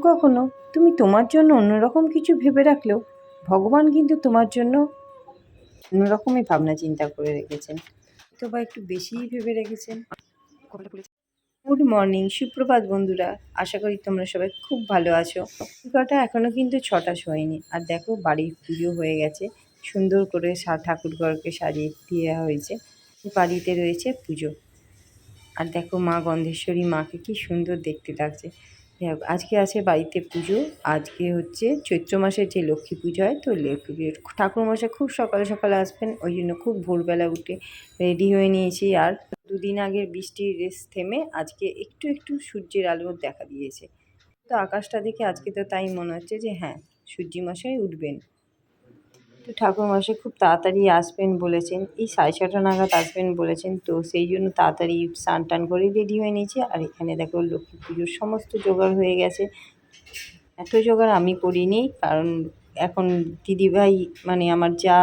কখনো তুমি তোমার জন্য অন্যরকম কিছু ভেবে রাখলেও ভগবান কিন্তু তোমার জন্য অন্যরকমই ভাবনা চিন্তা করে রেখেছেন। তো বা একটু বেশিই ভেবে রেখেছেন। গুড মর্নিং, সুপ্রভাত বন্ধুরা। আশা করি তোমরা সবাই খুব ভালো আছো। কটা এখনও কিন্তু ছটা শোয়নি। আর দেখো, বাড়ির পুজো হয়ে গেছে। সুন্দর করে সা ঠাকুরঘরকে সাজিয়ে দেওয়া হয়েছে। বাড়িতে রয়েছে পুজো। আর দেখো মা গন্ধেশ্বরী মাকে কি সুন্দর দেখতে লাগছে। আজকে আছে বাড়িতে পুজো। আজকে হচ্ছে চৈত্র মাসের যে লক্ষ্মী পুজো হয়, তো লক্ষ্মী ঠাকুর ঠাকুরমশাই খুব সকালে সকালে আসবেন, ওই জন্য খুব ভোরবেলা উঠে রেডি হয়ে নিয়েছি। আর দুদিন আগের বৃষ্টির রেস থেমে আজকে একটু একটু সূর্যের আলো দেখা দিয়েছে। তো আকাশটা দেখে আজকে তো তাই মনে হচ্ছে যে হ্যাঁ সূর্যি মশাই উঠবেন। তো ঠাকুরমশাই খুব তাড়াতাড়ি আসবেন বলেছেন, এই সাড়ে ছটা নাগাদ আসবেন বলেছেন, তো সেই জন্য তাড়াতাড়ি স্নান টান করে রেডি হয়ে নিয়েছি। আর এখানে দেখো লক্ষ্মী পুজোর সমস্ত জোগাড় হয়ে গেছে। এত জোগাড় আমি করিনি, কারণ এখন দিদিভাই মানে আমার যা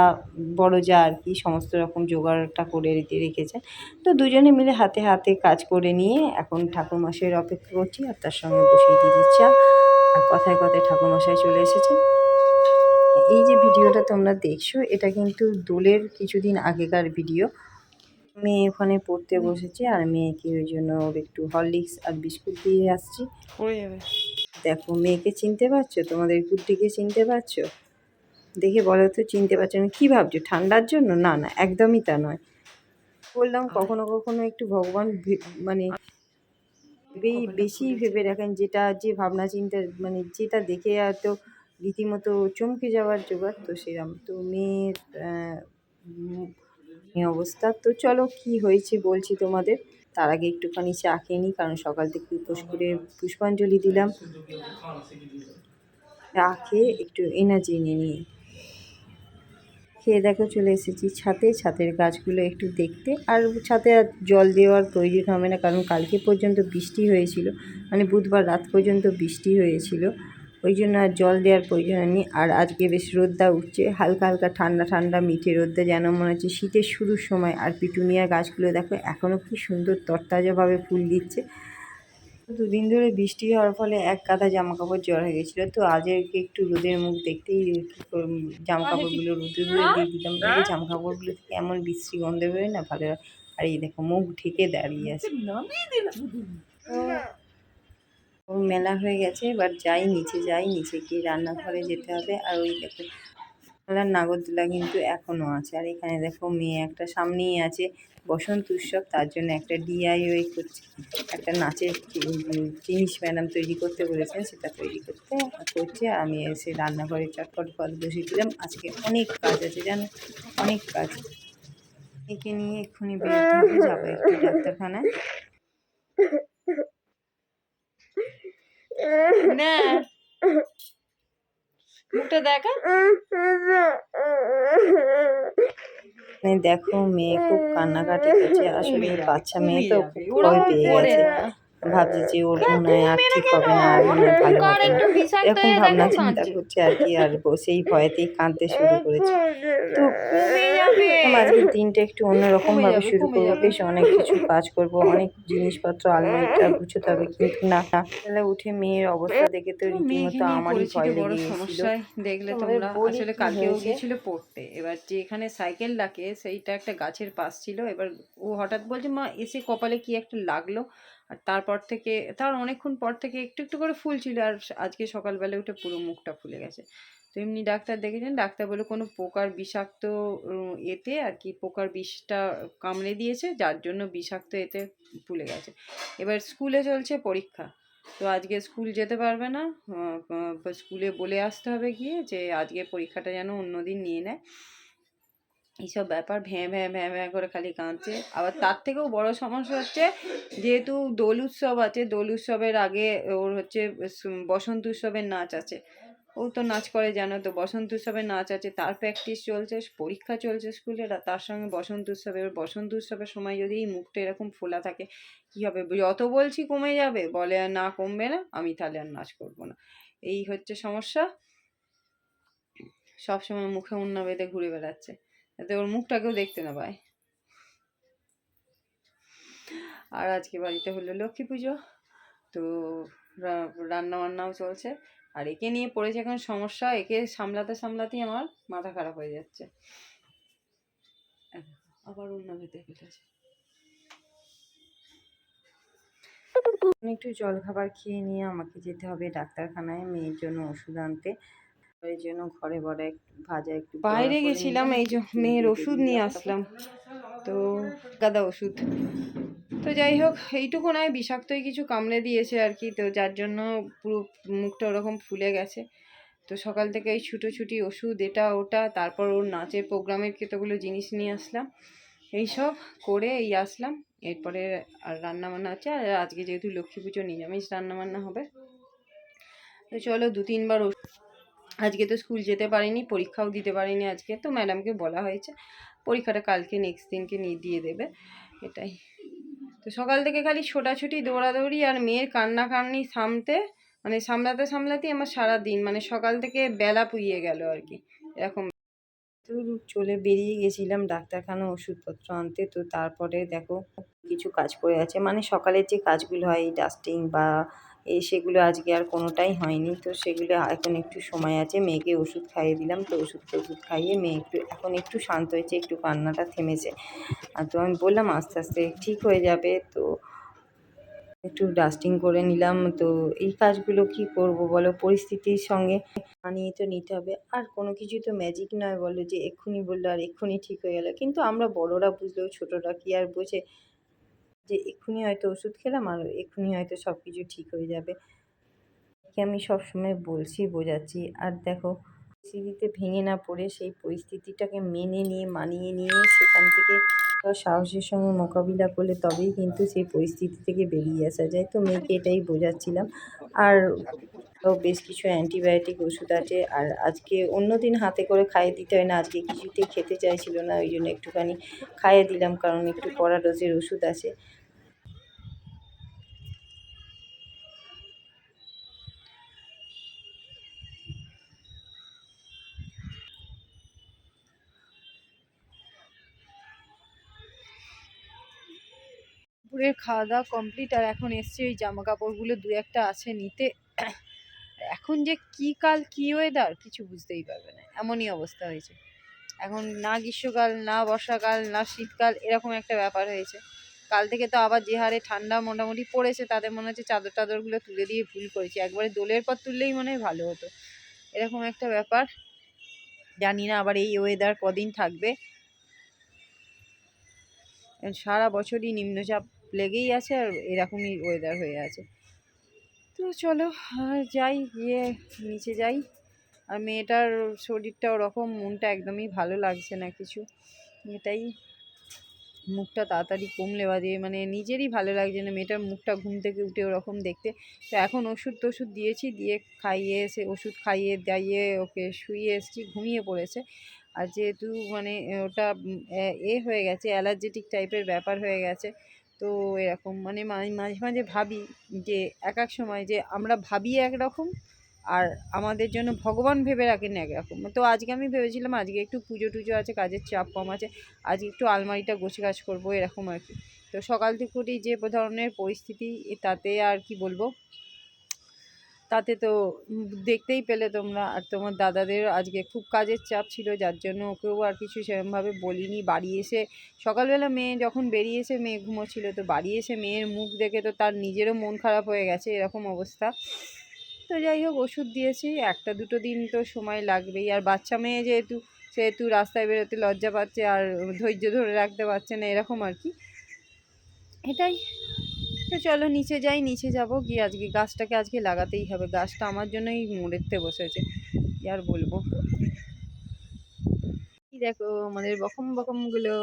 বড় যা আর কি সমস্ত রকম জোগাড়টা করে রেখে রেখেছে। তো দুজনে মিলে হাতে হাতে কাজ করে নিয়ে এখন ঠাকুরমশাইয়ের অপেক্ষা করছি, আর তার সঙ্গে বসিয়ে দিদি চা। আর কথায় কথায় ঠাকুরমশাই চলে এসেছেন। এই যে ভিডিওটা তোমরা দেখছ এটা কিন্তু দোলের কিছুদিন আগেকার ভিডিও। মেয়ে ওখানে পড়তে বসেছে আর মেয়েকে ওই জন্য ওর একটু হরলিক্স আর বিস্কুট দিয়ে আসছি। দেখো মেয়েকে চিনতে পারছ? তোমাদের গুড্ডিকে চিনতে পারছ? দেখে বলো তো চিনতে পারছ না? কী ভাবছ ঠান্ডার জন্য? না না একদমই তা নয়। বললাম কখনো কখনো একটু ভগবান মানে বেশি ভেবে রাখেন যেটা যে ভাবনা চিন্তা মানে যেটা দেখে হয়তো রীতিমতো চমকে যাওয়ার জোগাড় তো সেরকম তো মেয়ের অবস্থা। তো চলো কি হয়েছে বলছি তোমাদের। তার আগে একটুখানি চা খেয়ে নিই, কারণ সকাল থেকে উপোস করে পুষ্পাঞ্জলি দিলাম। চা খেয়ে একটু এনার্জি নিয়ে নিই। খেয়ে দেখো চলে এসেছি ছাদে। ছাদের গাছগুলো একটু দেখতে। আর ছাদে আর জল দেওয়ার প্রয়োজন হবে না, কারণ কালকে পর্যন্ত বৃষ্টি হয়েছিল। মানে বুধবার রাত পর্যন্ত বৃষ্টি হয়েছিল। ওই জন্য আর জল দেওয়ার প্রয়োজন নেই আর আজকে বেশ রোদ্দা উঠছে হালকা হালকা ঠান্ডা ঠান্ডা মিঠে রোদ্দা যেন মনে হচ্ছে শীতের শুরুর সময়। আর পিটুনিয়া গাছগুলো দেখো এখনও কি সুন্দর তরতাজাভাবে ফুল দিচ্ছে। দুদিন ধরে বৃষ্টি হওয়ার ফলে এক কাঁধা জামা কাপড় জড় হয়ে গেছিল। তো আজকে একটু রোদের মুখ দেখতেই জামা কাপড়গুলো রোদে রোদে দিয়ে দিলাম। এই জামা কাপড়গুলো থেকে এমন বিশ্রী গন্ধ বেরোয় না ভালো আর এই দেখো মুখ ঢেকে দাঁড়িয়ে আছে। ওর মেলা হয়ে গেছে, এবার যাই নিচে যাই নিচে গিয়ে রান্নাঘরে যেতে হবে। আর ওই দেখো মেলার নাগরদোলা কিন্তু এখনও আছে। আর এখানে দেখো মেয়ে একটা সামনেই আছে, বসন্ত উৎসব, তার জন্য একটা ডিআইওয়াই করছে। একটা নাচের জিনিস ম্যাডাম তৈরি করতে বলেছেন, সেটা তৈরি করতে করছে। আমি এসে রান্নাঘরে চটপট পদ বসিয়ে দিলাম। আজকে অনেক কাজ আছে, জানো? অনেক কাজ। একে নিয়ে এক্ষুনি বেরোতে যাব একটু ডাক্তারখানায়। না। মুখটা দেখা? দেখো মেয়ে খুব কান্নাকাটি করছে। আসলে বাচ্চা মেয়ে তো ভয় পেয়ে গেছে। ভাবছে যে ওর মনে হয় আর ঠিক হবে না আর মনে হয় ভালো হবে না। এরকম ভাবনা চিন্তা করছে আর কি আর সেই ভয়েতেই কাঁদতে শুরু করেছে। তো আজকের দিনটা একটু অন্যরকম কমে ভাবে শুরু করব। বেশ অনেক কিছু কাজ করব অনেক জিনিসপত্র আলমারিটা গুছোতে হবে কিন্তু না তাহলে উঠে মেয়ের অবস্থা দেখে তো রীতিমতো আমারই ভয় বড় লেগে সমস্যায় দেখলে তোমরা আসলে কালকেও গিয়েছিল পড়তে। এবার যেখানে সাইকেল ডাকে সেইটা একটা গাছের পাশ ছিল। এবার ও হঠাৎ বলছে মা এসে কপালে কি একটা লাগল? আর তারপর থেকে, তার অনেকক্ষণ পর থেকে একটু একটু করে ফুল ছিল আর আজকে সকালবেলা উঠে পুরো মুখটা ফুলে গেছে। তো এমনি ডাক্তার দেখেছেন? ডাক্তার বলে কোনো পোকার বিষাক্ত এতে আর কি পোকার বিষটা কামড়ে দিয়েছে, যার জন্য বিষাক্ত এতে ফুলে গেছে। এবার স্কুলে চলছে পরীক্ষা। তো আজকে স্কুল যেতে পারবে না। স্কুলে বলে আসতে হবে গিয়ে যে আজকে পরীক্ষাটা যেন অন্যদিন নিয়ে নেয়। এইসব ব্যাপার ভ্যাঁ ভ্যাঁ ভ্যাঁ ভ্যাঁ করে খালি কাঁদছে। আবার তার থেকেও বড় সমস্যা হচ্ছে যেহেতু দোল উৎসব আছে, দোল উৎসবের আগে ওর হচ্ছে বসন্ত উৎসবের নাচ আছে। ও তো নাচ করে, জানো তো, বসন্ত উৎসবের নাচ আছে, তার প্র্যাকটিস চলছে, পরীক্ষা চলছে স্কুলের আর তার সঙ্গে বসন্ত উৎসবে। বসন্ত উৎসবের সময় যদি এই মুখটা এরকম ফোলা থাকে, কী হবে? যত বলছি কমে যাবে। বলে আর না কমবে না, আমি তাহলে আর নাচ করব না। এই হচ্ছে সমস্যা। সবসময় মুখে উন্না বেঁধে ঘুরে বেড়াচ্ছে। যাতে ওর মুখটাকেও দেখতে না পায়। আর আজকে বাড়িতে হলো লক্ষ্মী পুজো। তো রান্না বান্নাও চলছে। আর একে নিয়ে পড়েছে এখন সমস্যা, একে সামলাতে সামলাতেই আমার মাথা খারাপ হয়ে যাচ্ছে। আবার অন্য ভেতরে ফেলেছে। একটু জলখাবার খেয়ে নিয়ে আমাকে যেতে হবে ডাক্তারখানায়, মেয়ের জন্য ওষুধ আনতে। এর জন্য ঘরে বড় একটু ভাজা একটু বাইরে গেছিলাম এই যে মেয়ের ওষুধ নিয়ে আসলাম। তো গাদা ওষুধ। তো যাই হোক এইটুকু নয় বিষাক্তই কিছু কামড়ে দিয়েছে আর কি। তো যার জন্য পুরো মুখটা ওরকম ফুলে গেছে। তো সকাল থেকে এই ছুটোছুটি ওষুধ এটা ওটা তারপর ওর নাচের প্রোগ্রামের কতগুলো জিনিস নিয়ে আসলাম। এইসব করে এই আসলাম। এরপরে আর রান্না বান্না হচ্ছে আর আজকে যেহেতু লক্ষ্মী পুজো নিরামিষ রান্না বান্না হবে। তো চলো দু তিনবার ওষ- আজকে তো স্কুল যেতে পারিনি, পরীক্ষাও দিতে পারিনি আজকে। তো ম্যাডামকে বলা হয়েছে, পরীক্ষাটা কালকে নেক্সট দিনকে নিয়ে দিয়ে দেবে। এটাই। তো সকাল থেকে খালি ছোটাছুটি, দৌড়াদৌড়ি আর মেয়ের কান্নাকান্নি সামতে মানে সামলাতে সামলাতেই আমার সারা দিন মানে সকাল থেকে বেলা পুইয়ে গেল আর কি। এরকম। তো চলে বেরিয়ে গেছিলাম ডাক্তারখানা ওষুধপত্র আনতে, তো তারপরে দেখো, কিছু কাজ পড়ে আছে। মানে সকালের যে কাজগুলো হয় ডাস্টিং বা এই সেগুলো আজকে আর কোনোটাই হয়নি। তো সেগুলো এখন একটু সময় আছে। মেয়েকে ওষুধ খাইয়ে দিলাম তো ওষুধ ওষুধ খাইয়ে মেয়ে একটু, এখন একটু শান্ত হয়েছে, একটু কান্নাটা থেমেছে। আর তো আমি বললাম, আস্তে আস্তে ঠিক হয়ে যাবে। তো একটু ডাস্টিং করে নিলাম। তো এই কাজগুলো কি করব বলো? পরিস্থিতির সঙ্গে মানিয়ে তো নিতে হবে। আর কোনো কিছু তো ম্যাজিক নয় বলো যে এক্ষুনি বলল আর এক্ষুনি ঠিক হয়ে গেল। কিন্তু আমরা বড়রা বুঝলেও ছোটরা কি আর বোঝে? যে এক্ষুনি হয়তো ওষুধ খেলাম আর এক্ষুনি হয়তো সব কিছু ঠিক হয়ে যাবে। আমি সবসময় বলছি, বোঝাচ্ছি। আর দেখো, পরিস্থিতিতে ভেঙে না পড়ে সেই পরিস্থিতিটাকে মেনে নিয়ে, মানিয়ে নিয়ে সেখান থেকে সাহসের সঙ্গে মোকাবিলা করলে তবেই কিন্তু সেই পরিস্থিতি থেকে বেরিয়ে আসা যায়। তো মেয়েকে এটাই বোঝাচ্ছিলাম। আর বেশ কিছু অ্যান্টিবায়োটিক ওষুধ আছে। আর আজকে অন্য দিন হাতে করে খাইয়ে দিতে হয় না, আজকে কিছুতেই খেতে চাইছিল না, ওই জন্য একটুখানি খাইয়ে দিলাম, কারণ একটু কড়া ডোজের ওষুধ আছে। দুপুরের খাওয়া দাওয়া কমপ্লিট আর এখন এসছি ওই জামা কাপড়গুলো দু একটা আছে নিতে। এখন যে কি কাল কি ওয়েদার কিছু বুঝতেই পারবে না, এমনই অবস্থা হয়েছে। এখন না গ্রীষ্মকাল, না বর্ষাকাল, না শীতকাল, এরকম একটা ব্যাপার হয়েছে। কাল থেকে তো আবার যে হারে ঠান্ডা মোটামুটি পড়েছে তাদের মনে হচ্ছে চাদর টাদরগুলো তুলে দিয়ে ভুল করেছি। একবারে দোলের পর তুললেই মনে হয় ভালো হতো। এরকম একটা ব্যাপার। জানি না আবার এই ওয়েদার কদিন থাকবে। সারা বছরই নিম্নচাপ লেগেই আছে আর এরকমই ওয়েদার হয়ে আছে। তো চলো আর যাই, গিয়ে নিচে যাই। আর মেয়েটার শরীরটা ওরকম, মনটা একদমই ভালো লাগছে না কিছু। এটাই মুখটা তাড়াতাড়ি কমলে বাদে মানে নিজেরই ভালো লাগছে না মেয়েটার মুখটা ঘুম থেকে উঠে ওরকম দেখতে। তো এখন ওষুধ টষুধ দিয়েছি, দিয়ে খাইয়ে এসে, ওষুধ খাইয়ে দাইয়ে ওকে শুয়ে এসেছি, ঘুমিয়ে পড়েছে। আর যেহেতু মানে ওটা এ হয়ে গেছে, অ্যালার্জেটিক টাইপের ব্যাপার হয়ে গেছে তো এরকম মানে মাঝে মাঝে ভাবি যে এক এক সময় যে আমরা ভাবি একরকম আর আমাদের জন্য ভগবান ভেবে রাখেন একরকম তো আজকে আমি ভেবেছিলাম আজকে একটু পুজো টুজো আছে, কাজের চাপ কম আছে, আজকে একটু আলমারিটা গোছ গাছ করব এরকম আর কি। তো সকাল থেকে উঠেই যে ধরনের পরিস্থিতি, তাতে আর কি বলব? তাতে তো দেখতেই পেলে তোমরা। আর তোমার দাদাদের আজকে খুব কাজের চাপ ছিল, যার জন্য ওকেও আর কিছু সেরকমভাবে বলিনি। বাড়ি এসে সকালবেলা মেয়ে যখন বেরিয়েছে, মেয়ে ঘুমোচ্ছিল, তো বাড়ি এসে মেয়ের মুখ দেখে তো তার নিজেরও মন খারাপ হয়ে গেছে এরকম অবস্থা। তো যাই হোক, ওষুধ দিয়েছি, একটা দুটো দিন তো সময় লাগবেই। আর বাচ্চা মেয়ে যেহেতু, সেহেতু রাস্তায় বেরোতে লজ্জা পাচ্ছে আর ধৈর্য ধরে রাখতে পারছে না, এরকম আর কি। এটাই। তো চলো নিচে যাই, নিচে যাব। গিয়ে আজকে গাছটাকে আজকে লাগাতেই হবে। গাছটা আমার জন্যই মরেতে বসেছে। আর বলব? দেখো আমাদের বকম বকমগুলো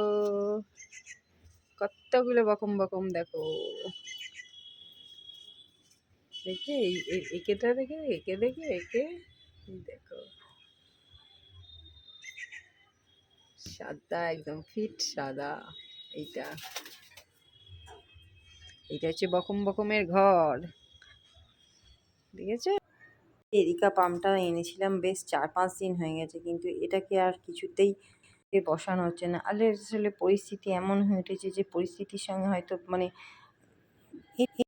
কতগুলো বকম বকম দেখো। দেখে একেটা দেখে, একে দেখে, একে দেখো। সাদা, একদম ফিট সাদা। এইটা। এটা হচ্ছে বকম বকমের ঘর। ঠিক আছে এরিকা পাম্পটা এনেছিলাম বেশ চার পাঁচ দিন হয়ে গেছে, কিন্তু এটাকে আর কিছুতেই বসানো হচ্ছে না। আলে আসলে পরিস্থিতি এমন হয়ে উঠেছে যে পরিস্থিতির সঙ্গে হয়তো মানে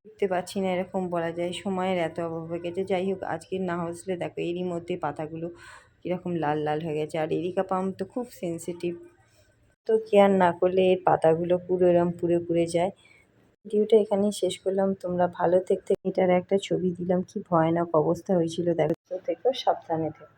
দেখতে পাচ্ছি না এরকম বলা যায়। সময়ের এত অভাব হয়ে গেছে। যাই হোক, আজকে না হসলে দেখো এরই মধ্যে পাতাগুলো কীরকম লাল লাল হয়ে গেছে। আর এরিকা পাম্প তো খুব সেন্সিটিভ তো কেয়ার না করলে এর পাতাগুলো পুরো এরম পুড়ে পুড়ে যায়। ভিডিওটা এখানেই শেষ করলাম। তোমরা ভালো থেকে এটার একটা ছবি দিলাম। কি ভয়ানক অবস্থা হয়েছিল। দেখো থেকে সাবধানে থেকে।